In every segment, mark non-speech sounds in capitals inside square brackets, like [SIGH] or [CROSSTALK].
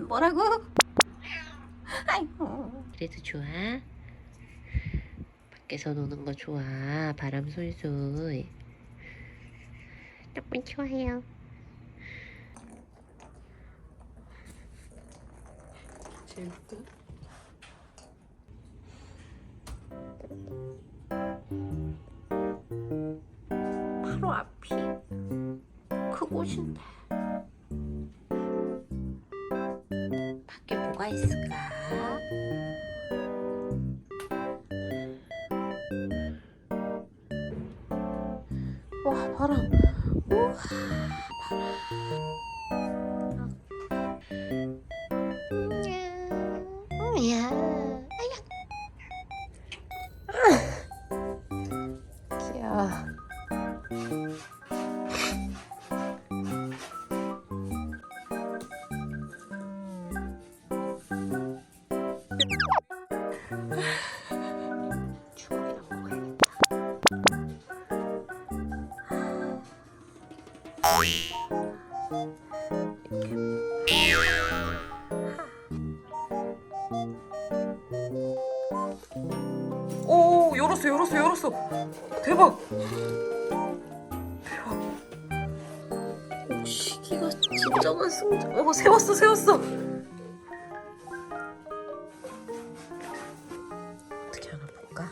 뭐라고? 아이고. 그래도 좋아? 밖에서 노는 거 좋아. 바람 솔솔. 너무 좋아요. 재밌다. 바로 앞이 그 곳인데 뭐가 있을까? 와 바람 우와 바람 야, 아야. 오 열었어 열었어 열었어. 대박. 대박. 오 시기가 진정한 승자. 어 세웠어 세웠어. 어떻게 하나 볼까?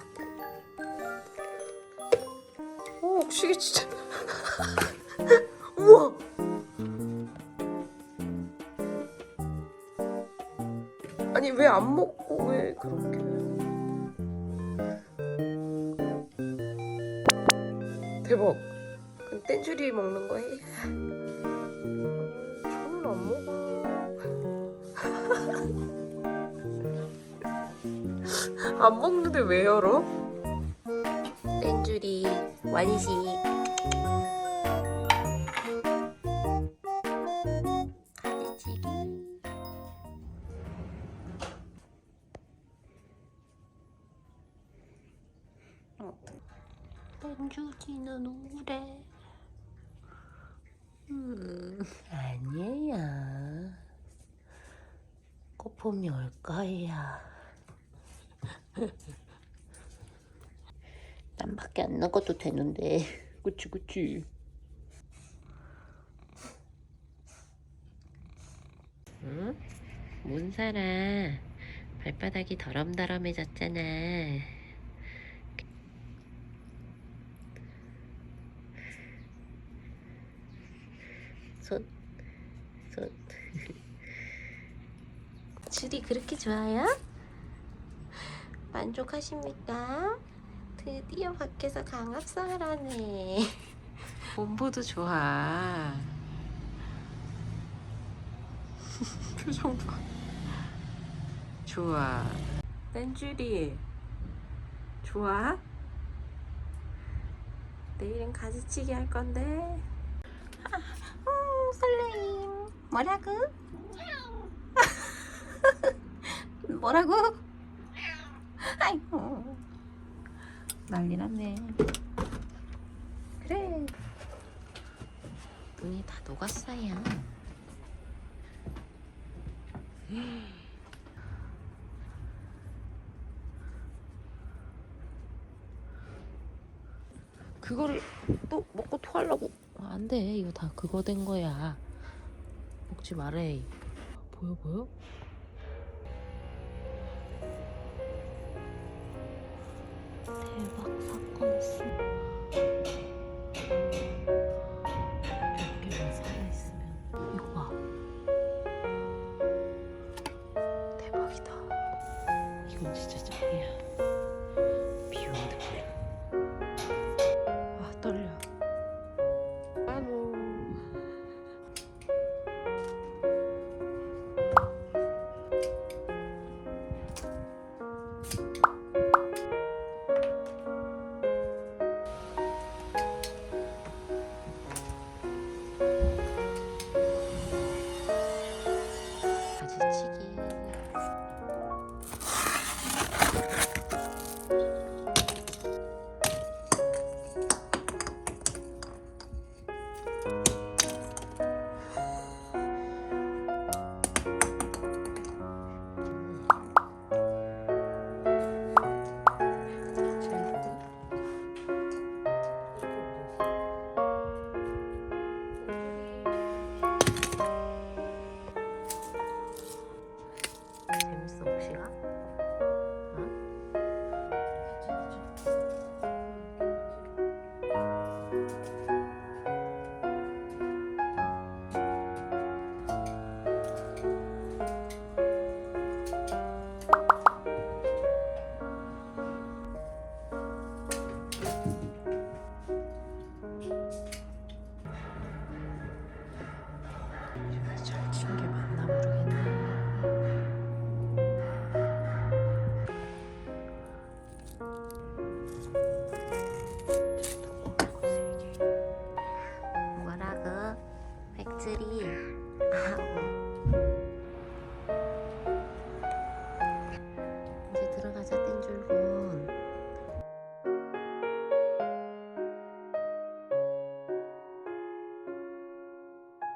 오 시기 진짜 [LAUGHS] 아니 왜 안 먹고 왜 그렇게 대박. 그럼 땡줄이 먹는 거해? 저는 안 먹어. [LAUGHS] 안 먹는데 왜 열어? 땡줄이 완식. 땡주지는 우울해. 음, 아니에요. 거품이 올 거야. [LAUGHS] 땀밖에 안 나가도 되는데. 그치, 그치. 응? 문사라. 발바닥이 더럼더럼해졌잖아. 손, 손. [LAUGHS] 줄이 그렇게 좋아요? 만족하십니까? 드디어 밖에서 강압성을 하네. [LAUGHS] 본보도 좋아. [LAUGHS] 표정 봐. 좋아. 땡줄이. 좋아? 내일은 가지치기 할 건데. 음, 설레임. 뭐라고? [LAUGHS] 뭐라고? 아이고. 난리 났네. 그래. 눈이 다 녹았어요. 그거를 또 먹고 토하려고 아, 안 돼. 이거 다 그거 된 거야. 먹지 말래. 보여 보여? 대박 사건. 이건 진짜 짱이야.